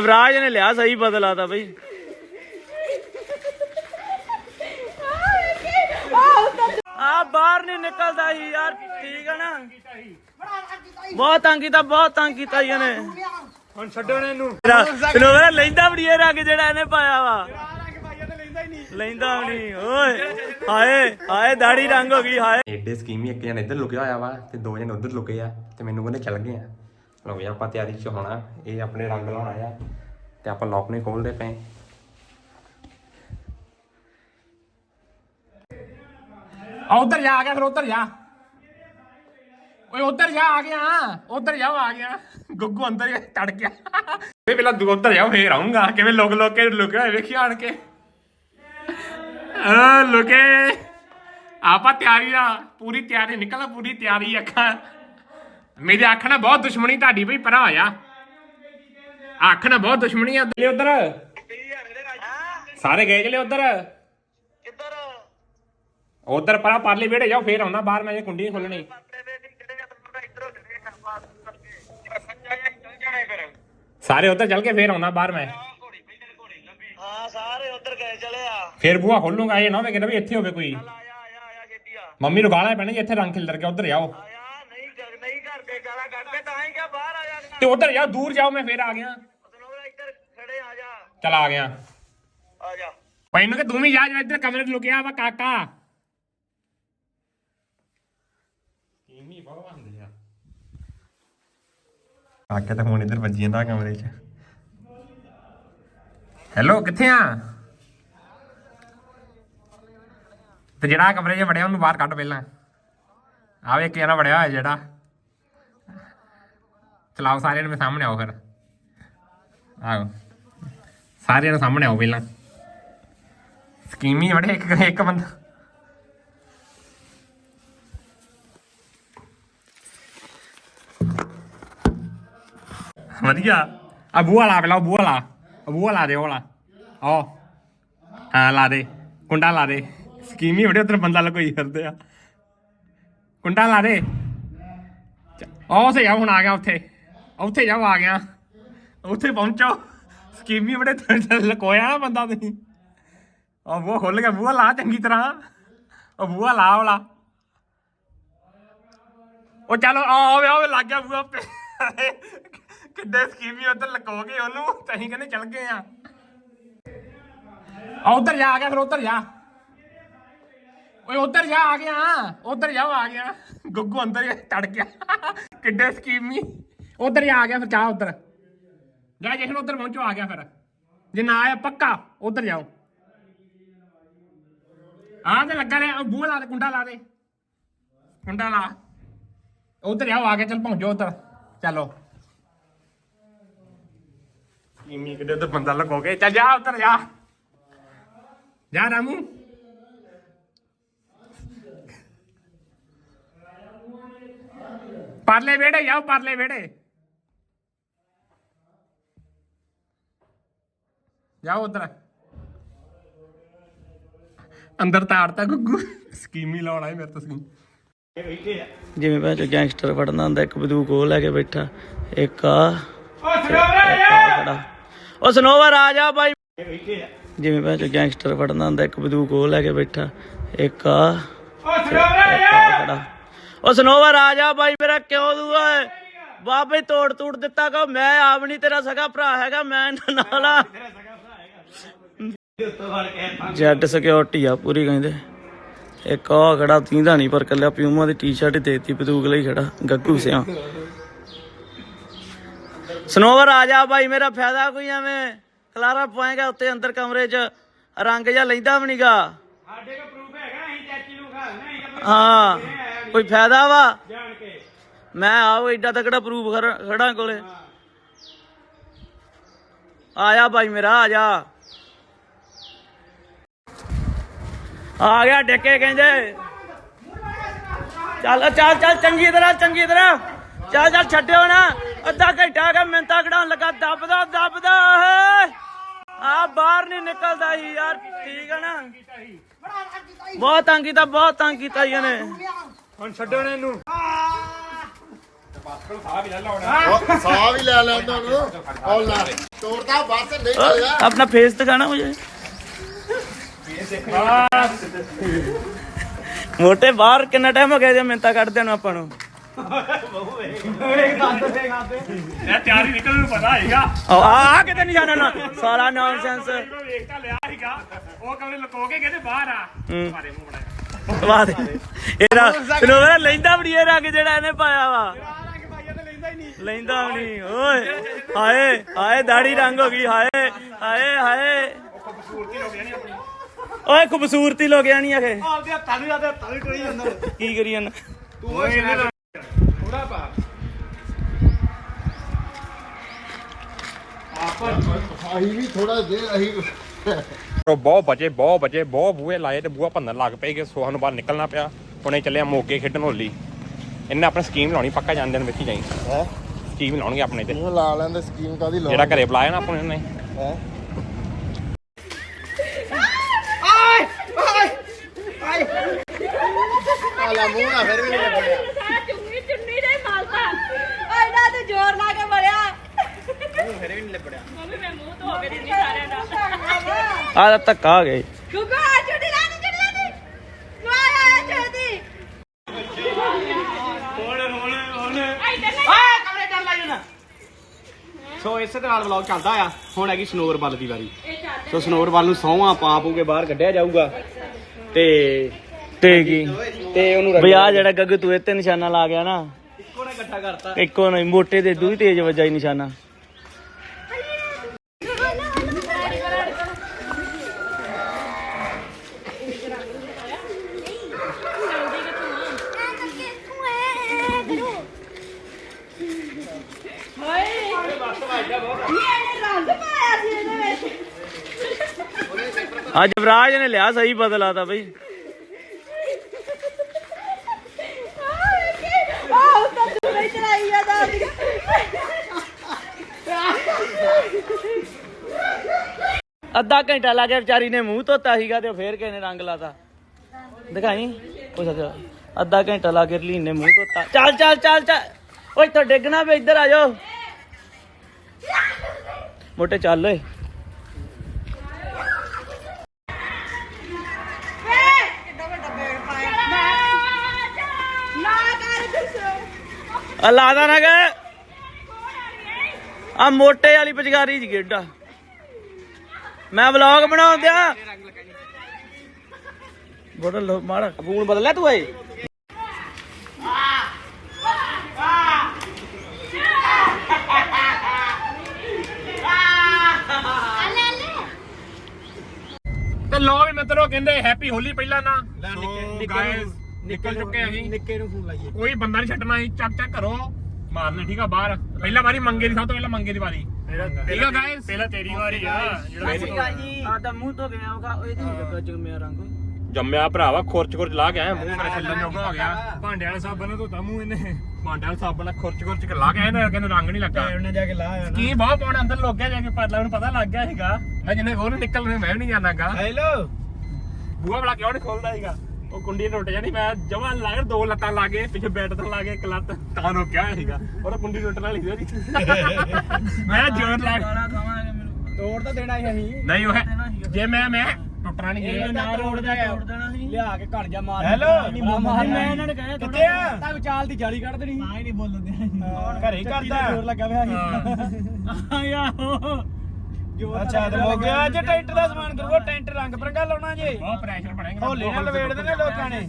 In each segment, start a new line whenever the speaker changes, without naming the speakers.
ਯਵਰਾਜ ਨੇ ਲਿਆ ਸਹੀ ਬਦਲਾ ਤਾਂ ਬਈ। ਆ ਬਾਹਰ ਨਹੀਂ ਨਿਕਲਦਾ ਸੀ ਯਾਰ ਠੀਕ ਹੈ ਨਾ। ਬਹੁਤ ਤੰਗ ਕੀਤਾ ਬਹੁਤ ਤੰਗ ਕੀਤਾ ਜੀ ਇਹਨੇ।
ਹੁਣ ਛੱਡੋ ਨੇ ਇਹਨੂੰ
ਤੈਨੂੰ ਮੇਰਾ ਲੈਂਦਾ ਬੜੀ ਇਹ ਰੰਗ ਜਿਹੜਾ ਇਹਨੇ ਪਾਇਆ ਵਾ। ਲੈਂਦਾ ਵੀ ਨਹੀਂ ਓਏ ਹਾਏ ਹਾਏ ਦਾੜੀ ਰੰਗ ਹੋ ਗਈ ਹਾਏ।
ਏਡੇ ਸਕੀਮੀ ਇੱਕ ਜਣ ਇੱਧਰ ਲੁਕਿਆ ਹੋਇਆ ਵਾ ਤੇ ਦੋ ਜਣ ਉੱਧਰ ਲੁਕੇ ਆ ਤੇ ਮੈਨੂੰ ਕਹਿੰਦੇ ਚੱਲ ਗਏ ਆ। ਲੋ ਵੀ ਆਪਾਂ ਤਿਆਰੀ ਚ ਹੋਣਾ ਇਹ ਆਪਣੇ ਰੰਗ ਲਾਉਣਾ ਆ ਤੇ ਆਪਾਂ ਲੋਕ ਨੇ ਖੋਲਦੇ ਪਏ।
ਆ, ਉਧਰ ਜਾ ਆ ਗਿਆ ਫਿਰ, ਉਧਰ ਜਾ। ਓਏ, ਉਧਰ ਜਾ ਆ ਗਿਆ, ਉਧਰ ਜਾ, ਆ ਗਿਆ। ਗੁੱਗੂ ਅੰਦਰ ਹੀ ਟੜ ਗਿਆ। ਵੇ ਪਹਿਲਾਂ ਦੂ ਉਧਰ ਜਾ, ਫੇਰ ਆਉਂਗਾ ਕਿਵੇਂ ਲੋਕ ਲੋਕ ਕੇ ਲੁਕਿਆ ਵੇਖੀ ਆਣ ਕੇ। ਆ ਲੁਕੇ। ਆਪਾਂ ਤਿਆਰੀ ਆ, ਪੂਰੀ ਤਿਆਰੀ, ਨਿਕਲ, ਪੂਰੀ ਤਿਆਰੀ ਅੱਖਾਂ ਮੇਰੀ ਅੱਖ ਨਾਲ ਬਹੁਤ ਦੁਸ਼ਮਣੀ ਤੁਹਾਡੀ ਬਈ ਪਰਾ ਹੋਇਆ ਅੱਖ ਨਾਲ ਬਹੁਤ ਦੁਸ਼ਮਣੀ ਆ। ਉਧਰ। ਸਾਰੇ ਗਏ ਚਲੇ ਉਧਰ।
ਕਿੱਧਰ
ਉਧਰ ਪਰਾਂ ਪਰਲੇ ਵਿਹੜੇ ਜਾਓ, ਫੇਰ ਆਉਣਾ ਬਾਹਰ, ਮੈਂ ਜੇ ਕੁੰਡੀ ਨੀ ਖੋਲਣੀ ਸਾਰੇ ਉਧਰ ਚੱਲ ਕੇ ਫੇਰ ਆਉਣਾ ਬਾਹਰ ਮੈਂ।
ਘੋੜੀ ਹਾਂ ਸਾਰੇ ਉੱਧਰ ਗਏ ਚਲੇ ਆ
ਫੇਰ ਬੂਹਾ ਖੋਲੂਗਾ, ਇਹ ਨਾ ਹੋਵੇ ਕਿਤੇ ਵੀ ਇੱਥੇ ਹੋਵੇ ਕੋਈ। ਮੰਮੀ ਨੂੰ ਗਾਲਾਂ ਪੈਣੀ ਇੱਥੇ ਰੰਗ ਖਿਲਰ ਕੇ ਉਧਰ ਜਾਓ
ਆਇਆ ਨਹੀਂ ਕਰ ਨਹੀਂ ਕਰਦੇ ਗਾਲਾਂ ਕੱਢਦੇ ਤਾਂ ਹੀ ਕਿਹਾ ਬਾਹਰ ਆ ਜਾ
ਤੇ ਉਧਰ ਜਾਓ ਦੂਰ ਜਾਓ ਮੈਂ ਫੇਰ ਆ ਗਿਆ।
ਤਨੋਰਾ ਇੱਧਰ ਖੜੇ ਆ ਜਾ।
ਚਲ ਆ ਗਿਆ।
ਆ ਜਾ।
ਪੈਨੂੰ ਕਿ ਤੂੰ ਵੀ ਜਾ ਜਾ ਇੱਧਰ ਕਮਰੇ 'ਚ ਲੁਕਿਆ ਵਾ ਕਾਕਾ। ਕੀਮੀ ਬਹੁਤ ਹੁੰਦੇ ਆ।
ਆ ਕੇ ਤਾਂ ਹੁਣ ਇੱਧਰ ਵੱਜੀ ਜਾਂਦਾ ਕਮਰੇ 'ਚ।
ਹੈਲੋ ਕਿੱਥੇ ਆ? ਤੇ ਜਿਹੜਾ ਕਮਰੇ 'ਚ ਵੜਿਆ ਉਹਨੂੰ ਬਾਹਰ ਕੱਢ ਪਹਿਲਾਂ। ਆਵੇ ਇੱਕ ਜਣਾ ਵੜਿਆ ਹੋਇਆ ਜਿਹੜਾ। ਚਲਾਓ, ਸਾਰਿਆਂ ਨੂੰ ਸਾਹਮਣੇ ਆਓ ਫਿਰ। ਆਓ ਸਾਰਿਆਂ ਨੂੰ ਸਾਹਮਣੇ ਆਓ ਪਹਿਲਾਂ। ਸਕੀਮੀ ਵੜੇ ਇੱਕ ਇੱਕ ਬੰਦਾ। ਵਧੀਆ। ਆ ਬੂਹਾ ਲਾ ਪਹਿਲਾਂ ਬੂਹਾ ਲਾ। ਆ ਬੂਹਾ ਲਾ ਦੇ, ਉਹ ਲਾ। ਆਓ ਹਾਂ, ਲਾ ਦੇ। ਕੁੰਡਾ ਲਾ ਦੇ। ਸਕੀਮੀ ਬੜੇ ਉਧਰ ਬੰਦਾ ਲਕੋਈ ਫਿਰਦੇ ਆ। ਕੁੰਡਾ ਲਾ ਦੇ। ਉਹ ਸੇ ਜਾ ਹੁਣ ਆ ਗਿਆ ਉੱਥੇ। ਉੱਥੇ ਜਾਓ, ਆ ਗਿਆ। ਉੱਥੇ ਪਹੁੰਚੋ। ਸਕੀਮੀ ਬੜੇ ਤ- ਲਕੋਇਆ ਨਾ ਬੰਦਾ ਤੁਸੀਂ। ਉਹ ਬੂਹਾ ਖੁੱਲ ਗਿਆ, ਬੂਹਾ ਲਾ ਚੰਗੀ ਤਰ੍ਹਾਂ। ਉਹ ਬੂਹਾ ਲਾ ਉਹ ਲਾ ਉਹ ਚਲੋ, ਆ ਆਵੇ ਆਵੇ ਲੱਗ ਗਿਆ ਬੂਹਾ। ਪੇ ਕਿੱਡੇ ਸਕੀਮੀ ਉਧਰ ਲਕੋ ਗਏ ਉਹਨੂੰ। ਤੇ ਅਸੀਂ ਕਹਿੰਦੇ ਚੱਲ ਗਏ ਆ। ਆ ਉਧਰ ਜਾ, ਆ ਗਿਆ, ਫਿਰ ਉਧਰ ਜਾ। ਓਏ, ਉਧਰ ਜਾ, ਆ ਗਿਆ। ਉਧਰ ਜਾ ਆ ਗਿਆ। ਗੁੱਗੂ ਅੰਦਰ ਹੀ ਟੜ ਗਿਆ ਕਿੱਡੇ ਸਕੀਮੀ। ਉਧਰ ਆ ਗਿਆ ਫਿਰ ਜਾ ਉਧਰ। ਜਾ ਜੇ ਹੁਣ ਉਧਰ ਪਹੁੰਚੋ ਆ ਗਿਆ ਫਿਰ। ਜੇ ਨਾ ਆਇਆ ਪੱਕਾ ਉਧਰ ਜਾਓ। ਆ ਤੇ ਲੱਗਾ ਰਿਹਾ ਬੂਹ ਲਾ ਦੇ ਕੁੰਡਾ ਲਾ ਦੇ। ਕੁੰਡਾ ਲਾ। ਉਧਰ ਜਾਓ ਆ ਗਿਆ ਚੱਲ ਪਹੁੰਚੋ ਉਧਰ। ਚਲੋ। ਇਮੀ ਕਿਤੇ ਉਧਰ ਬੰਦਾ ਲੱਗੋ ਕੇ। ਚੱਲ ਜਾ ਉਧਰ ਜਾ। ਜਾ ਰਾਮੂ। ਪਰਲੇ ਵਿਹੜੇ ਜਾਓ ਪਰਲੇ ਵਿਹੜੇ। ਜਾਓ ਉਧਰ। ਅੰਦਰ ਤਾੜਤਾ ਗੁੱਗੂ। ਸਕੀਮੀ ਲਾਉਣਾ ਹੈ ਮੇਰੇ ਤੋਂ ਸਕੀਮ।
ਜਿਵੇਂ ਚੋ ਗੈਂਗਸਟਰ ਫੜਨਾ ਹੁੰਦਾ ਇੱਕ ਬੰਦੂਕ ਉਹ ਲੈ ਕੇ ਬੈਠਾ ਇੱਕ ਆ ਉਹ ਸਨੋਵਰ ਆ ਜਾ। ਬਾਈ। ਜਿਵੇਂ ਚੋ ਗੈਂਗਸਟਰ ਫੜਨਾ ਹੁੰਦਾ ਇੱਕ ਬੰਦੂਕ ਉਹ ਲੈ ਕੇ ਬੈਠਾ ਇੱਕ ਆ ਉਹ ਸਨੋਵਰ ਆ ਜਾ। ਬਾਈ ਮੇਰਾ ਕਿਉਂ ਦੂਆ ਹੈ ਬਾਬੇ ਤੋੜ ਤੂੜ ਦਿੱਤਾ ਕਹੋ ਮੈਂ ਆਪ ਨਹੀਂ ਤੇਰਾ ਸਗਾ ਭਰਾ ਹੈਗਾ ਮੈਂ ਇਹਨਾਂ ਨਾਲ ਆ। ਜੈਡ ਸਿਕਿਉਰਿਟੀ ਆ ਪੂਰੀ ਕਹਿੰਦੇ। ਇੱਕ ਆ ਖੜਾ ਤੀਂਦਾ ਨਹੀਂ ਪਰ ਕੱਲਿਆ ਪਿਊਮਾ ਦੀ ਟੀ-ਸ਼ਰਟ ਦੇਤੀ ਬੰਦੂਕ ਲਈ ਖੜਾ ਗੱਗੂ ਸਿਆ। ਸਨੋਵਰ ਆ ਜਾ ਭਾਈ ਮੇਰਾ ਫਾਇਦਾ ਕੋਈ ਐਵੇਂ? ਖਲਾਰਾ ਪਾਏਗਾ ਉੱਤੇ ਅੰਦਰ ਕਮਰੇ 'ਚ ਰੰਗ ਜਾਂ ਲੈਂਦਾ ਵੀ ਨਹੀਂਗਾ ਸਾਡੇ ਕੋਲ ਪ੍ਰੂਫ ਹੈਗਾ ਅਸੀਂ ਚਾਚੀ ਨੂੰ ਖਾ ਹਾਂ ਕੋਈ ਫਾਇਦਾ ਵਾ? ਮੈਂ ਆਓ ਏਡਾ ਤਕੜਾ ਪ੍ਰੂਫ ਖੜਾ ਕੋਲੇ। ਆ ਜਾ ਭਾਈ ਮੇਰਾ ਆ ਜਾ। ਆ ਗਿਆ ਡੇਕੇ ਕਹਿੰਦੇ। ਚੱਲ ਚੱਲ ਚੱਲ ਚੰਗੀ ਤਰ੍ਹਾਂ ਚੰਗੀ ਤਰ੍ਹਾਂ। ਚੱਲ ਚੱਲ ਛੱਡਿਓ ਨਾ। ਅੱਧਾ ਘੰਟਾ ਕੇ ਮਿੰਤਾ ਕਢਾਉਣ ਲੱਗਾ। ਦੱਬਦਾ ਦੱਬਦਾ ਆ ਬਾਹਰ ਨਹੀਂ ਨਿਕਲਦਾ ਹੀ ਯਾਰ ਠੀਕ ਹੈ ਨਾ। ਬਹੁਤ ਤੰਗ ਕੀਤਾ ਬਹੁਤ ਤੰਗ ਕੀਤਾ ਇਹਨੇ।
ਹੁਣ ਛੱਡੋ ਨੇ ਇਹਨੂੰ।
ਆਪਣਾ ਫੇਸ ਦਿਖਾਣਾ ਮੁਝੇ ਮੋਟੇ ਬਾਹਰ ਕਿੰਨਾ ਟਾਈਮ ਹੋ ਗਿਆ ਜੇ ਮਿੰਤਾ ਕੱਢਦੇ ਨੂੰ ਆਪਾਂ ਨੂੰ?
ਇਹ ਤਿਆਰੀ ਨਿਕਲਣ ਨੂੰ ਪਤਾ ਹੈਗਾ।
ਆ ਆ ਕਿਤੇ ਨਹੀਂ ਜਾਣਾ ਨਾ। ਸਾਰਾ ਨੌਨਸੈਂਸ
ਮੈਂ ਵੇਖ ਤਾਂ ਲਿਆ ਸੀਗਾ। ਉਹ ਕਮਰੇ ਲੁਕੋ ਕੇ ਕਹਿੰਦੇ ਬਾਹਰ ਆ।
ਹੂੰ।
ਮਾਰੇ ਮੂੰਹ ਬਣਾਇਆ
ਵਾਹ ਦੇ। ਇਹਦਾ ਰੋਵਰਾ ਲੈਂਦਾ ਬੜੀ ਇਹ ਰੰਗ ਜਿਹੜਾ ਇਹਨੇ ਪਾਇਆ ਵਾ। ਲੈਂਦਾ ਵੀ ਨਹੀਂ ਓਏ ਹਾਏ ਹਾਏ ਦਾੜੀ ਰੰਗ ਹੋ ਗਈ। ਹਾਏ ਹਾਏ ਖੂਬਸੂਰਤੀ ਨਹੀਂ ਆਖੇ।
ਆਪਦੇ ਹੱਥਾਂ ਨੂੰ ਜਾਂਦੇ ਹੱਥਾਂ ਨੂੰ ਟੋਈ ਜਾਂਦਾ।
ਕੀ ਕਰੀ ਜਾਂਦਾ?
ਤੂੰ ਉਹ ਥੋੜਾ ਪਾ।
ਅਸੀਂ ਵੀ ਥੋੜਾ ਦੇ ਅਸੀਂ
ਬਹੁਤ ਬਚੇ ਬਹੁਤ ਬਚੇ ਬਹੁਤ ਬੂਹੇ ਲਾਏ ਤੇ ਬੂਹਾ ਭੰਨਣ ਲੱਗ ਪਏ ਕਿ ਸੋਹਾਂ ਨੂੰ ਬਾਹਰ ਨਿਕਲਣਾ ਪਿਆ। ਹੁਣੇ ਚੱਲਿਆ ਮੋਗੇ ਖੇਡਣ ਹੋਲੀ। ਇਹਨੇ ਆਪਣੀ ਸਕੀਮ ਲਾਉਣੀ ਪੱਕਾ ਜਾਣਦੇ ਨੇ ਵੇਖੀ ਜਾਈ।
ਹੈ?
ਸਕੀਮ ਲਾਉਣਗੇ ਆਪਣੇ ਤੇ।
ਲਾ ਲੈਂਦੇ ਸਕੀਮ ਕਾਦੀ ਲਾਉਣੀ?
ਜਿਹੜਾ ਘਰੇ ਬੁਲਾਇਆ ਨਾ ਆਪਣੇ ਨੇ
ਹੈ? ਆਲਾ ਮੂੰਹ ਨਾ ਫਿਰ ਵੀ ਨਹੀਂ ਲੱਗਿਆ
ਚੁੰਨੀ ਚੁੰਨੀ ਦੇ ਮਾਲਤਾ ਐਡਾ ਤੇ ਜ਼ੋਰ ਲਾ ਕੇ ਮਰਿਆ
ਫਿਰ ਵੀ ਨਹੀਂ ਲੱਭੜਿਆ
ਮੰਮੀ ਮੈਂ ਮੂੰਹ ਧੋ ਕੇ ਦਿੰਦੀ ਸਾਰਿਆਂ ਦਾ।
ਆ ਤਾਂ ਧੱਕਾ ਆ ਗਿਆ
ਗੁੱਗਾ ਚੁੰਨੀ ਆ ਛੇਤੀ
ਆ ਕਮਰੇ ਚੱਲ ਲੱਗ ਜਾਣਾ। ਸੋ ਇਸੇ ਤਰ੍ਹਾਂ ਵਲੌਗ ਚੱਲਦਾ ਆ। ਹੁਣ ਹੈਗੀ ਸਨੋਰ ਬੱਲ ਦੀ ਵਾਰੀ। ਸੋ ਸਨੋਰ ਬੱਲ ਨੂੰ ਸੌਹਾਂ ਪਾ ਪੂ ਕੇ ਬਾਹਰ ਕੱਢਿਆ ਜਾਊਗਾ। ਤੇ
ਤੇ ਕੀ
ਤੇ ਉਹਨੂੰ
ਬਈ ਆ ਜਿਹੜਾ ਗੱਗ ਤੂੰ ਇੱਥੇ ਨਿਸ਼ਾਨਾ ਲਾ ਗਿਆ ਨਾ।
ਇੱਕੋ ਨੇ ਇਕੱਠਾ ਕਰਤਾ।
ਇੱਕੋ ਨਹੀਂ ਮੋਟੇ ਦੇ ਦੂਈ ਤੇਜ਼ ਵੱਜਾ ਹੀ ਨਿਸ਼ਾਨਾ। ਅੱਜ ਵਿਰਾਜ ਨੇ ਲਿਆ ਸਹੀ ਬਦਲਾ ਤਾਂ ਬਈ
ਆਹ ਤਾਂ ਚਲਾਈ ਆ ਦਾਦੀ
ਅੱਧਾ ਘੰਟਾ ਲਾ ਕੇ ਵਿਚਾਰੀ ਨੇ ਮੂੰਹ ਧੋਤਾ ਸੀਗਾ ਤੇ ਫੇਰ ਕਿਸੇ ਨੇ ਰੰਗ ਲਾਤਾ। ਦਿਖਾਈ? ਉਹ ਸੱਚ ਅੱਧਾ ਘੰਟਾ ਲਾ ਕੇ ਰਲੀਨ ਨੇ ਮੂੰਹ ਧੋਤਾ। ਚੱਲ ਚੱਲ ਚੱਲ ਚੱਲ। ਓਏ, ਇੱਥੋਂ ਡਿੱਗਣਾ ਵੀ, ਇੱਧਰ ਆ ਜਾਓ। ਮੋਟੇ ਚੱਲ, ਓਏ। ਆ ਲਾਦਾ ਨਾ ਗਏ। ਆ ਮੋਟੇ ਵਾਲੀ ਪਚਗਾਰੀ ਜੀ ਗੇਡਾ ਮੈਂ ਵਲੌਗ ਬਣਾਉਣ ਦਿਆ। ਬੋਤਲ ਲੋ ਮਾਰ
ਫੋਨ ਬਦਲਿਆ ਤੂੰ ਏ
ਤੇ ਲੋ ਵੀ ਮਿੱਤਰੋ ਕਹਿੰਦੇ ਹੈਪੀ ਹੋਲੀ ਪਹਿਲਾਂ ਨਾ। ਸੋ ਗਾਇਸ ਨਿਕਲ ਚੁੱਕੇ ਅਸੀਂ।
ਨਿੱਕੇ ਨੂੰ ਫੋਨ ਲਾਈਏ।
ਕੋਈ ਬੰਦਾ ਨਹੀਂ ਛੱਡਣਾ ਅਸੀਂ ਚੱਕ ਚੱਕ ਕਰੋ ਮਾਰਨੇ ਠੀਕ ਆ ਬਾਹਰ। ਪਹਿਲਾ ਵਾਰੀ ਮੰਗੇ ਦੀ ਸਭ ਤੋਂ ਪਹਿਲਾਂ ਮੰਗੇ ਦੀ ਵਾਰੀ। ਠੀਕ ਆ ਗਾਇਸ ਪਹਿਲਾਂ ਤੇਰੀ ਵਾਰੀ ਆ
ਆ ਤਾਂ ਮੂੰਹ ਧੋ ਗਿਆ ਉਹ ਇਹਦੀ ਲੱਗਾ ਜੰਮਿਆ ਰੰਗ।
ਜੰਮਿਆ ਭਰਾਵਾ ਖੁਰਚ ਖੁਰਚ ਲਾ ਕੇ ਆਇਆ ਮੂੰਹ
ਮੇਰਾ ਛੱਲਣ ਜੋਗਾ ਹੋ ਗਿਆ। ਭਾਂਡਿਆਂ ਵਾਲੇ ਸਾਬਣ ਨਾਲ ਧੋਤਾ ਮੂੰਹ ਇਹਨੇ। ਭਾਂਡਿਆਂ ਵਾਲੇ ਸਾਬਣ ਨਾਲ ਖੁਰਚ ਖੁਰਚ ਕੇ ਲਾ ਕੇ ਆਇਆ ਕਹਿੰਦੇ ਰੰਗ ਨਹੀਂ ਲੱਗਾ।
ਉਹਨੇ ਜਾ ਕੇ ਲਾ ਆਇਆ
ਕੀ ਬਹੁਤ ਪਾਉਣਾ ਅੰਦਰ ਲੋਕ ਗਿਆ ਜਾ ਕੇ ਪਰਲਾ ਨੂੰ ਪਤਾ ਲੱਗ ਗਿਆ ਸੀਗਾ। ਮੈਂ ਜਿੰਨੇ ਹੋਰ ਨਿਕਲ ਰਹੇ ਮੈਂ ਵੀ ਨਹੀਂ ਜਾਣਾਗਾ।
ਹੈਲੋ
ਬੂਹਾ ਬਲਾ ਕਿਉਂ ਨਹੀਂ ਖੋਲਦਾ ਸੀਗਾ? ਉਹ ਕੁੰਡੀ ਟੁੱਟ ਜਾਣੀ ਮੈਂ ਜਮਾਂ ਲਾ ਕੇ ਦੋ ਲੱਤਾਂ ਲਾ ਕੇ ਪਿੱਛੇ ਬੈੱਡ ਤੇ ਲਾ ਕੇ ਇੱਕ ਲੱਤ ਤਾਂ ਰੋਕਿਆ ਸੀਗਾ। ਉਹਦਾ ਕੁੰਡੀ ਟੁੱਟਣ ਵਾਲੀ ਸੀ। ਉਹਦੀ ਮੈਂ ਜ਼ੋਰ ਲਾ ਕੇ
ਤੋੜ ਤਾਂ ਦੇਣਾ ਹੀ ਅਸੀਂ।
ਨਹੀਂ ਉਹ ਜੇ ਮੈਂ ਮੈਂ ਟੁੱਟਣਾ ਨਹੀਂ ਜੇ
ਨਾ ਰੋੜਦਾ ਲਿਆ ਕੇ ਘੜ ਜਾ ਮਾਰ ਹੈਲੋ। ਮੈਂ ਇਹਨਾਂ ਨੇ ਕਹਿਆ ਕਿੱਥੇ ਆ? ਤਾਂ ਵਿਚਾਲ ਦੀ ਜਾਲੀ ਕੱਢ ਦੇਣੀ ਹਾਂ ਹੀ ਨਹੀਂ ਬੋਲਣ ਦੇ ਘਰੇ ਕਰਦਾ। ਜ਼ੋਰ ਲੱਗਾ ਹੋਇਆ ਸੀ। ਆਹੋ ਅੱਛਾ ਤੇ ਗਿਆ। ਅੱਜ ਟੈਂਟ ਦਾ ਸਮਾਨ ਕਰੂਗਾ ਟੈਂਟ ਰੰਗ ਬਰੰਗਾ ਲਾਉਣਾ ਜੇ।
ਬਹੁਤ ਪ੍ਰੈਸ਼ਰ ਬਣੇਗਾ
ਹੋਲੇ ਨਾਲ ਲਵੇੜਦੇ ਨੇ ਲੋਕਾਂ ਨੇ।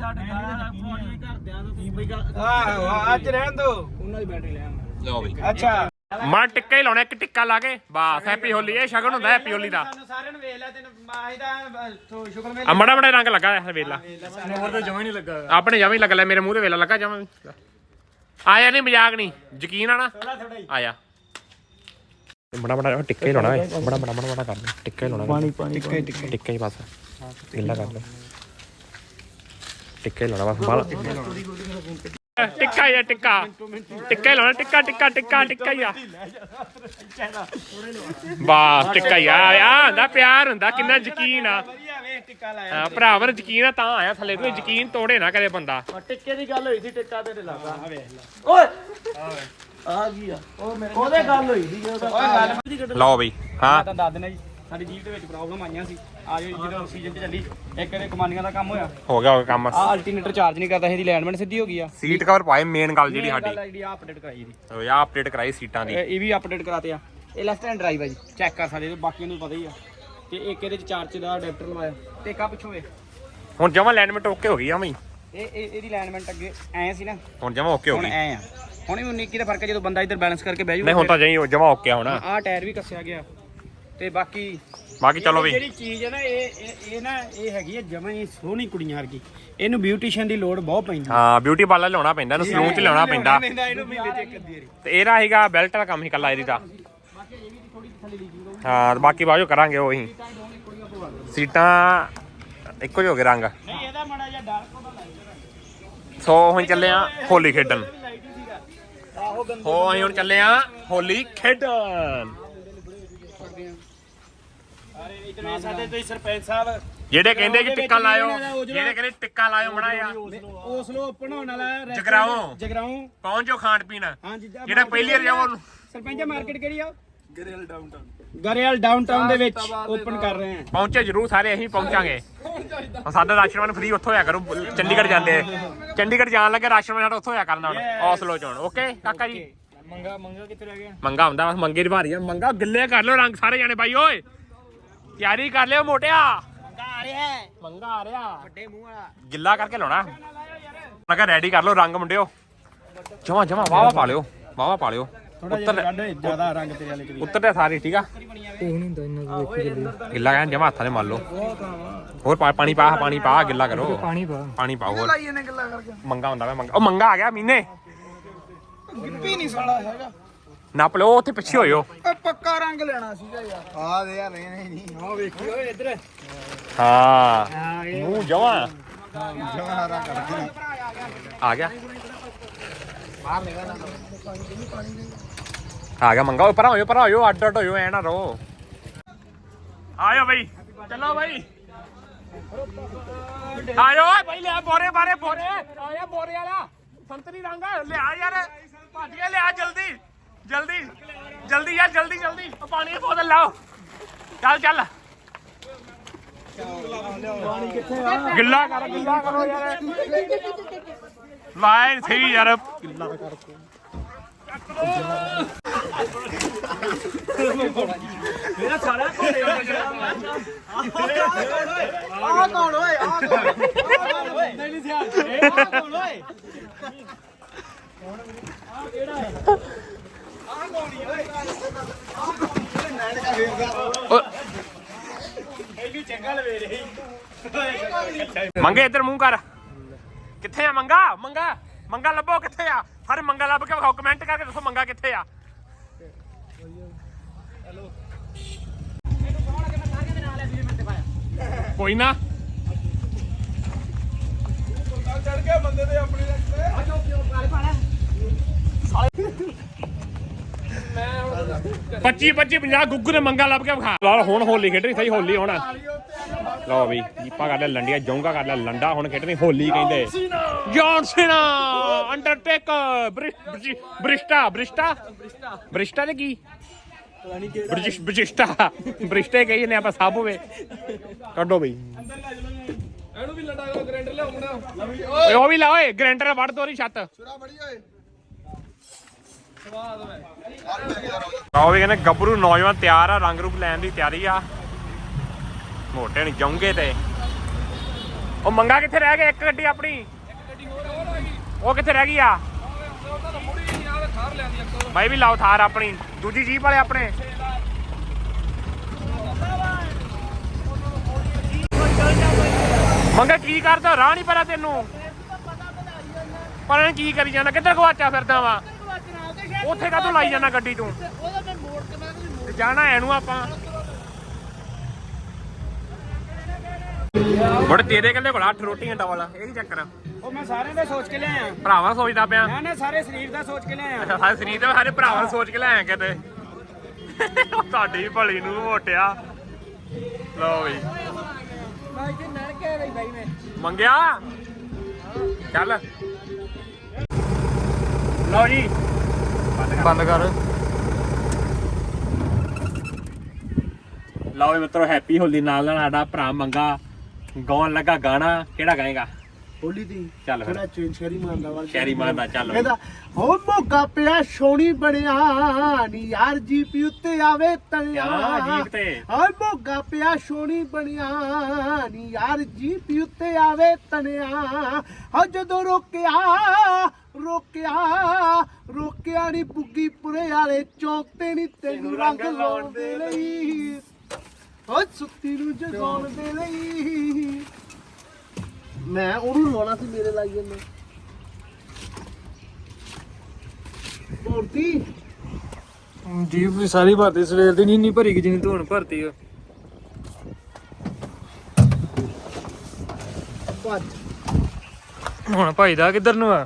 ਆਹੋ ਅੱਜ ਰਹਿਣ ਦੋ। ਉਹਨਾਂ ਦੀ ਬੈਟਰੀ ਲੈ
ਲਓ ਬਈ।
ਅੱਛਾ।
ਮਾਂ ਟਿੱਕਾ ਹੀ ਲਾਉਣਾ ਇੱਕ ਟਿੱਕਾ ਲਾ ਕੇ। ਬਸ ਹੈਪੀ ਹੋਲੀ ਇਹ ਸ਼ਗਨ ਹੁੰਦਾ ਹੈਪੀ ਹੋਲੀ ਦਾ।
ਸਾਰਿਆਂ ਨੂੰ ਵੇਖ ਲੈ ਤੈਨੂੰ ਮਾਹੀ ਦਾ ਸ਼ੁਕਰ ਮੇਲ
ਆ ਮੜਾ ਮੜਾ ਰੰਗ ਲੱਗਾ ਹੈ ਵੇਲਾ
ਹੋਰ ਤਾਂ ਜਮਾ ਨਹੀਂ ਲੱਗਾ।
ਆਪਣੇ ਜਮਾਂ ਹੀ ਲੱਗ ਲੈ ਮੇਰੇ ਮੂੰਹ ਤੇ ਵੇਲਾ ਲੱਗਾ ਜਮਾਂ। ਆਇਆ ਨਹੀਂ ਮਜ਼ਾਕ ਨਹੀਂ। ਯਕੀਨ ਆ ਨਾ? ਆਇਆ। ਬੜਾ ਬੜਾ ਟਿੱਕਾ ਹੀ ਲਾਉਣਾ ਹੈ ਬੜਾ ਬੜਾ ਬੜਾ ਬੜਾ ਕਰ ਲੈ ਟਿੱਕਾ ਹੀ ਲਾਉਣਾ
ਪਾਣੀ ਪਾਣੀ
ਟਿੱਕਾ ਹੀ ਬਸ ਗਿੱਲਾ ਕਰ ਲੈ ਟਿੱਕਾ ਹੀ ਲਾਉਣਾ ਬਸ ਬਾਲਾ ਟਿੱਕਾ ਹੀ ਆ ਟਿੱਕਾ ਟਿੱਕਾ ਹੀ ਲਾਉਣਾ ਟਿੱਕਾ ਟਿੱਕਾ ਟਿੱਕਾ ਟਿੱਕਾ ਹੀ ਆ ਬਸ ਟਿੱਕਾ ਹੀ ਆ ਆ ਹੁੰਦਾ ਪਿਆਰ ਹੁੰਦਾ ਕਿੰਨਾ ਯਕੀਨ ਆ
ਵਧੀਆ ਵੇਖ ਟਿੱਕਾ ਲਾਇਆ
ਹਾਂ, ਭਰਾਵਰ ਯਕੀਨ ਆ ਤਾਂ ਆਇਆ ਥੱਲੇ ਤੂੰ ਯਕੀਨ ਤੋੜੇ ਨਾ ਕਦੇ ਬੰਦਾ
ਟਿੱਕੇ ਦੀ ਗੱਲ ਹੋਈ ਸੀ ਟਿੱਕਾ ਤੇ ਲੱਗਾ ਓਏ ਆ ਕੀ ਆ। ਉਹ ਮੇਰੇ ਉਹਦੇ ਗੱਲ ਹੋਈ ਸੀ ਉਹਦਾ ਗੱਲ
ਲਓ ਬਈ ਹਾਂ।
ਤਾਂ ਦੱਸ ਦੇਣਾ ਜੀ ਸਾਡੀ ਜੀਪ ਦੇ ਵਿੱਚ ਪ੍ਰੋਬਲਮ ਆਈਆਂ ਸੀ। ਆ ਜੋ ਜਦੋਂ ਸੀਜ਼ਨ 'ਚ ਚੱਲੀ ਇੱਕ ਇਹਦੇ ਕਮਾਨੀਆਂ ਦਾ ਕੰਮ ਹੋਇਆ।
ਹੋ ਗਿਆ ਹੋ ਗਿਆ ਕੰਮ।
ਆ ਅਲਟਰਨੇਟਰ ਚਾਰਜ ਨਹੀਂ ਕਰਦਾ ਇਹਦੀ ਅਲਾਈਨਮੈਂਟ ਸਿੱਧੀ ਹੋ ਗਈ ਆ।
ਸੀਟ ਕਵਰ ਪਾਏ ਮੇਨ ਗੱਲ ਜਿਹੜੀ ਸਾਡੀ।
ਜਿਹੜੀ ਆ ਅਪਡੇਟ ਕਰਾਈ ਇਹਦੀ।
ਉਹ ਆ ਅਪਡੇਟ ਕਰਾਈ ਸੀਟਾਂ ਦੀ।
ਇਹ ਵੀ ਅਪਡੇਟ ਕਰਾਤੇ ਆ। ਇਹ ਲੈਫਟ ਹੈਂਡ ਡਰਾਈਵ ਆ ਜੀ। ਚੈੱਕ ਕਰ ਸਕਦੇ ਹੋ ਬਾਕੀ ਨੂੰ ਪਤਾ ਹੀ ਆ। ਤੇ ਇੱਕ ਇਹਦੇ ਚ ਚਾਰਜ ਦਾ ਅਡਾਪਟਰ ਲਵਾਇਆ। ਤੇ ਆ ਪਿੱਛੋਂ ਇਹ।
ਹੁਣ ਜਮਾ ਅਲਾਈਨਮੈਂਟ ਓਕੇ ਹੋ ਗਈ ਆ ਬਈ।
ਇਹ ਇਹ- ਇਹਦੀ ਅਲਾਈਨਮੈਂਟ ਅੱਗੇ ਐ ਸੀ ਨਾ।
ਹੁਣ ਜਮਾ ਓਕੇ ਹੋ
ਹੁਣ
ਗਈ।
ਐ ਆ। ਹੁਣ ਇਹ 19 ਦਾ ਫ਼ਰਕ ਹੈ ਜਦੋਂ ਬੰਦਾ ਇੱਧਰ ਬੈਲੈਂਸ ਕਰਕੇ ਬਹਿ
ਨਹੀਂ ਹੁਣ ਤਾਂ ਜਾਈ ਜਮਾ ਓਕੇ ਹੁਣ।
ਆ ਟਾਇਰ ਵੀ ਕੱਸਿਆ ਗਿਆ। ਤੇ ਬਾਕੀ
ਬਾਕੀ ਚਲੋ ਬਈ
ਜਿਹੜੀ ਚੀਜ਼ ਹੈ ਨਾ ਇਹ ਇਹ- ਇਹ ਨਾ ਇਹ ਹੈਗੀ ਹੈ ਜਮਾਂ ਹੀ ਸੋਹਣੀ ਕੁੜੀਆਂ ਵਰਗੀ। ਇਹਨੂੰ ਬਿਊਟੀਸ਼ੀਅਨ ਦੀ ਲੋੜ ਬਹੁਤ ਪੈਂਦੀ
ਹਾਂ। ਬਿਊਟੀ ਪਾਰਲਰ ਲਿਆਉਣਾ ਪੈਂਦਾ ਇਹਨੂੰ ਸਲੂਨ ਚ ਲਿਆਉਣਾ ਪੈਂਦਾ।
ਇਹਨੂੰ ਮਹੀਨੇ ਚ ਇੱਕ ਅੱਧੀ ਵਾਰੀ।
ਤੇ ਇਹਦਾ ਹੈਗਾ ਬੈਲਟ ਦਾ ਕੰਮ ਹੀ ਕੱਲਾ ਇਹਦੀ ਦਾ। ਹਾਂ ਤੇ ਬਾਕੀ ਬਾਜੋ ਕਰਾਂਗੇ ਉਹ। ਹੀ ਸੀਟਾਂ ਇੱਕੋ ਜਿਹੇ ਹੋ ਗਏ ਰੰਗ।
ਨਹੀਂ ਇਹਦਾ ਮਾੜਾ ਜਿਹਾ ਡਾਰਕ
ਸੋ ਹੁਣ ਚੱਲੇ ਆ ਹੋਲੀ ਖੇਡਣ।
ਆਹੋ
ਹੋ ਅਸੀਂ ਹੁਣ ਚੱਲੇ ਆ ਹੋਲੀ ਖੇਡਣ।
ਅਰੇ ਇਤਨੇ ਸਾਡੇ ਤੁਸੀਂ ਸਰਪੰਚ ਸਾਹਿਬ।
ਜਿਹੜੇ ਕਹਿੰਦੇ ਕਿ ਟਿੱਕਾ ਲਾਇਓ
ਜਿਹੜਾ-
ਕਹਿੰਦੇ ਟਿੱਕਾ ਲਾਇਓ ਮੜਾ ਆ
ਓਸਲੋ ਓਪਨ ਹੋਣ ਵਾਲਾ ਹੈ
ਜਗਰਾਓਂ।
ਜਗਰਾਉਂ।
ਪਹੁੰਚੋ ਖਾਣ ਪੀਣ।
ਹਾਂਜੀ
ਜਿਹੜਾ ਪਹਿਲੀ ਵਾਰ ਜਾਵੋ
ਸਰਪੰਚ ਮਾਰਕੀਟ ਕਿਹੜੀ ਆ? ਗਰੇਲ ਡਾਊਨਟਾਊਨ। ਗਰੇਲ ਡਾਊਨਟਾਊਨ ਦੇ ਵਿੱਚ ਓਪਨ ਕਰ ਰਹੇ ਹਾਂ।
ਪਹੁੰਚੇ ਜਰੂਰ ਸਾਰੇ ਅਸੀਂ ਪਹੁੰਚਾਂਗੇ। ਸਾਡਾ ਰਾਸ਼ਨ ਫ੍ਰੀ ਉੱਥੋਂ ਹੋਇਆ ਕਰੂ ਚੰਡੀਗੜ੍ਹ ਜਾਂਦੇ ਚੰਡੀਗੜ੍ਹ ਜਾਣ ਲੱਗੇ ਰਾਸ਼ਨ ਸਾਡਾ ਉੱਥੋਂ ਹੋਇਆ ਕਰਨਾ ਹੁਣ ਹੌਸਲੋ ਚੋਣ ਓਕੇ ਕਾਕਾ ਜੀ?
ਮੰਗਾ ਮੰਗਾ ਕਿੱਥੇ ਰਹਿ ਗਿਆ?
ਮੰਗਾ ਹੁੰਦਾ ਬਸ ਮੰਗੇ ਦੀ ਭਾਰੀ ਆ। ਮੰਗਾ ਗਿੱਲੇ ਕਰ ਲਿਓ ਰੰਗ ਸਾਰੇ ਜਾਣੇ ਬਾਈ ਓਏ। ਤਿਆਰੀ ਕਰ ਲਿਓ ਮੋਟਿਆ।
ਮੰਗਾ ਆ ਰਿਹਾ ਹੈ।
ਮੰਗਾ ਆ ਰਿਹਾ।
ਵੱਡੇ ਮੂੰਹ ਵਾਲਾ।
ਗਿੱਲਾ ਕਰਕੇ ਲਾਉਣਾ। ਮੈਂ ਕਿਹਾ ਰੈਡੀ ਕਰ ਲਓ ਰੰਗ ਮੁੰਡਿਓ। ਜਮਾ ਜਮਾ ਵਾਵਾ ਪਾ ਲਿਓ ਵਾਵਾ ਪਾ ਲਿਓ।
ਥੋੜਾ ਜਿਹਾ
ਉੱਤਰ
ਕੱਢ ਜ਼ਿਆਦਾ ਰੰਗ ਤੇਰੇ ਵਾਲੇ ਚ ਵੀ।
ਉੱਤਰ ਤੇ ਸਾਰੇ ਠੀਕ ਆ? ਗਿੱਲਾ ਕਹਿਣ ਜਮਾ ਹੱਥਾਂ ਦੇ ਮਾਰ ਲਓ। ਹੋਰ ਪਾ- ਪਾਣੀ ਪਾ ਪਾਣੀ ਪਾ ਗਿੱਲਾ ਕਰੋ। ਪਾਣੀ ਪਾ। ਪਾਣੀ ਪਾਓ ਹੋਰ। ਮੰਗਾ ਹੁੰਦਾ ਵਾ ਮੰਗਾ ਉਹ ਮੰਗਾ ਆ ਗਿਆ ਮੀਨੇ
ਗਿੱਪੀ ਨਹੀਂ ਸਾਲਾ ਹੈਗਾ।
ਨੱਪ ਲਓ ਉੱਥੇ ਪਿੱਛੇ ਹੋਇਓ।
ਉਹ ਪੱਕਾ ਰੰਗ ਲੈਣਾ ਸੀਗਾ ਯਾਰ।
ਆ ਦੇ ਯਾਰ ਨਹੀਂ ਨਹੀਂ
ਆਹ ਵੇਖੀ ਓਏ ਇੱਧਰ।
ਹਾਂ।
ਹਾਂ ਇਹ
ਮੂੰਹ ਜਮਾ
ਜਮਾ ਹਰਾ ਕੱਢ ਕੇ
ਆ ਗਿਆ। ਆ ਗਿਆ ਮੰਗਾ। ਓਏ ਪਰਾਂ ਹੋਇਓ ਪਰਾਂ ਹੋਇਓ ਅੱਡ ਅੱਡ ਹੋਇਓ, ਐ ਨਾ ਰਹੋ। ਆਇਓ ਬਈ, ਚੱਲੋ ਬਈ। ਆਇਓ, ਓਏ ਬਈ, ਲਿਆ ਬੋਰੇ ਬਾਰੇ, ਬੋਰੇ। ਆਇਆ ਬੋਰੇ ਵਾਲਾ। ਸੰਤਰੀ ਰੰਗ ਲਿਆ ਯਾਰ। ਭੱਜ ਗਿਆ, ਲਿਆ ਜਲਦੀ। ਜਲਦੀ। ਜਲਦੀ ਯਾਰ, ਜਲਦੀ ਜਲਦੀ। ਉਹ ਪਾਣੀ ਦੀ ਬੋਤਲ ਲਾਓ। ਚੱਲ ਚੱਲ। ਗਿੱਲਾ ਕਰ, ਗਿੱਲਾ ਕਰੋ ਯਾਰ। ਲਾਈਨ ਸਹੀ ਯਾਰ ਗਿੱਲਾ ਕਰਕੇ
ਮੇਰਾ ਸਾਲਾ ਘੋੜੇ ਆ ਕੌਣ ਓਏ? ਆ ਕੌਣ? ਓਏ ਨਹੀਂ ਨਹੀਂ ਸਿਆਲ ਆ ਕੌਣ ਓਏ? ਇਹਨੂੰ ਚੰਗਾ ਲਵੇ ਰਹੀ
ਮੰਗੇ ਇੱਧਰ ਮੂੰਹ ਕਰ। ਕਿੱਥੇ ਆ ਮੰਗਾ? ਮੰਗਾ? ਮੰਗਾ ਲੱਭੋ ਕਿੱਥੇ ਆ? ਸਾਰੇ ਮੰਗਾ ਲੱਭ ਕੇ ਵਿਖਾਓ ਕਮੈਂਟ ਕਰਕੇ ਦੱਸੋ ਮੰਗਾ ਕਿੱਥੇ ਆ? ਕੋਈ ਨਾ। ਪੱਚੀ 25 50 ਗੁੱਗੂ ਨੇ ਮੰਗਾ ਲੱਭ ਕੇ ਵਿਖਾ। ਲਓ, ਹੁਣ ਹੋਲੀ ਖੇਡਣੀ, ਸਹੀ ਹੋਲੀ ਹੁਣ। ਲਓ ਵੀ, ਦੀਪਾ ਕਰ ਲਿਆ ਲੰਡੀਆਂ, ਜੋਂਗਾ ਕਰ ਲਿਆ ਲੰਡਾ, ਹੁਣ ਖੇਡਣੀ ਹੋਲੀ ਕਹਿੰਦੇ। ਜੌਨ ਸੀਨਾ ਅੰਡਰਟੇਕਰ ਬ੍ਰਿਸ਼ਟਾ ਬ੍ਰਿਸ਼ਟਾ? ਬ੍ਰਿਸ਼ਟਾ ਨੇ ਕੀ? ਬ੍ਰਿਜਿਸ਼ਟਾ। ਬ੍ਰਿਸ਼ਟੇ ਕਹੀ ਨੇ ਆਪਾਂ ਸਭ ਹੋਵੇ ਕੱਢੋ ਬਈ। ਇਹਨੂੰ ਵੀ ਲੰਡਾ ਗ੍ਰੈਂਡਰ ਲਿਆਉਂਦਾ ਓਏ। ਉਹ ਵੀ ਲਾ ਓਏ ਗ੍ਰੈਂਡਰ ਵੜ ਤੋਰੀ ਛੱਤ।
ਛੁਰਾ ਬੜੀ ਓਏ
ਆਓ ਵੀ ਕਹਿੰਦੇ ਗੱਭਰੂ ਨੌਜਵਾਨ ਤਿਆਰ ਆ ਰੰਗ ਰੂਪ ਲੈਣ ਦੀ ਤਿਆਰੀ ਆ। ਮੋਟੇ ਨਹੀਂ ਜਾਉਂਗੇ ਤੇ। ਉਹ ਮੰਗਾ ਕਿੱਥੇ ਰਹਿ ਗਿਆ? ਇੱਕ ਗੱਡੀ ਆਪਣੀ। ਉਹ ਕਿੱਥੇ ਰਹਿ ਗਈ ਆ? ਬਾਈ ਵੀ ਲਾਓ ਥਾਰ ਆਪਣੀ। ਦੂਜੀ ਜੀਪ ਵਾਲੇ ਆਪਣੇ। ਮੰਗਾ ਕੀ ਕਰਦਾ? ਰਾਹ ਨਹੀਂ ਪਤਾ ਤੈਨੂੰ। ਪਤਾ ਨੀ ਕੀ ਕਰੀ ਜਾਂਦਾ। ਕਿੱਧਰ ਗਵਾਚਾ ਫਿਰਦਾ ਵਾ? ਉੱਥੇ ਕਾਹਤੋਂ ਲਾਈ ਜਾਂਦਾ ਗੱਡੀ ਤੂੰ? ਜਾਣਾ ਐਨੂੰ ਆਪਾਂ। ਬੜ ਤੇਰੇ ਕੱਲੇ ਕੋਲ ਅੱਠ ਰੋਟੀਆਂ ਡਬਲ ਇਹ ਕੀ ਚੱਕਰ ਆ?
ਉਹ ਮੈਂ ਸਾਰਿਆਂ ਦਾ ਸੋਚ ਕੇ ਲਿਆਇਆ
ਭਰਾਵਾ ਸੋਚਦਾ ਪਿਆ।
ਮੈਂ ਨਾ ਸਾਰੇ ਸਰੀਰ ਦਾ ਸੋਚ ਕੇ ਲਿਆਇਆ
ਸਾਰੇ ਸਰੀਰ ਦੇ ਸਾਰੇ ਭਰਾਵਾਂ ਨੂੰ ਸੋਚ ਕੇ ਲੈ ਆਇਆ ਕਿਤੇ। ਤੁਹਾਡੀ ਭਲੀ ਨੂੰ ਮੋਟਿਆ। ਲਓ ਬਈ
ਮੈਂ ਇੱਥੇ ਨੜ ਕੇ ਰਹੀ ਬਾਈ ਮੈਂ।
ਮੰਗਿਆ? ਚੱਲ। ਲਓ ਜੀ।
ਬੰਦ ਕਰ।
ਲਓ ਵੀ ਮਿੱਤਰੋ ਹੈਪੀ ਹੋਲੀ ਨਾਲ ਨਾਲ ਸਾਡਾ ਭਰਾ ਮੰਗਾ। ਗਾਉਣ ਲੱਗਾ ਗਾਣਾ। ਕਿਹੜਾ ਗਾਏਗਾ?
ਹੋਲੀ ਦੀ
ਚੱਲ ਫਿਰ।
ਥੋੜਾ ਚੇਂਜ ਸ਼ਹਿਰੀ ਮਾਰਦਾ ਵਾ
ਸ਼ਹਿਰੀ ਮਾਨ ਦਾ ਚੱਲ।
ਇਹਦਾ ਹੋ ਮੋਗਾ ਪਿਆ ਸੋਣੀ ਬਣਿਆ ਨੀ ਯਾਰ ਜੀਪੀ ਉੱਤੇ ਆਵੇ ਤਣਿਆ
ਕਿਆ ਜੀਪ ਤੇ?
ਹਾਂ ਮੋਗਾ ਪਿਆ ਸੋਣੀ ਬਣਿਆ ਨੀ ਯਾਰ ਜੀਪੀ ਉੱਤੇ ਆਵੇ ਤਣਿਆ ਹਾਂ ਜਦੋਂ ਰੋਕਿਆ ਰੋਕਿਆ ਰੋਕਿਆ ਨੀ ਬੁੱਗੀ ਪੁਰੇ ਵਾਲੇ ਚੌਕ ਤੇ ਨੀ ਤੈਨੂੰ ਰੰਗ ਲਾਉਣ ਦੇ ਲਈ। ਓ ਸੁੱਤੀ ਨੂੰ ਜਗਾਉਣ ਦੇ ਲਈ। ਮੈਂ ਉਹਨੂੰ ਲਾਉਣਾ ਸੀ ਮੇਰੇ ਲਾਈ ਜਾਂਦੇ ਭਰਤੀ
ਜੀਪ ਦੀ ਸਾਰੀ ਭਰਤੀ ਸਵੇਰ ਦੀ ਨਹੀਂ ਨਹੀਂ ਭਰੀ ਗਈ ਜਿੰਨੀ ਹੁਣ ਭਰਤੀ ਆ।
ਭੱਜ।
ਹੁਣ ਭਾਈ ਦਾ ਕਿੱਧਰ ਨੂੰ ਆ?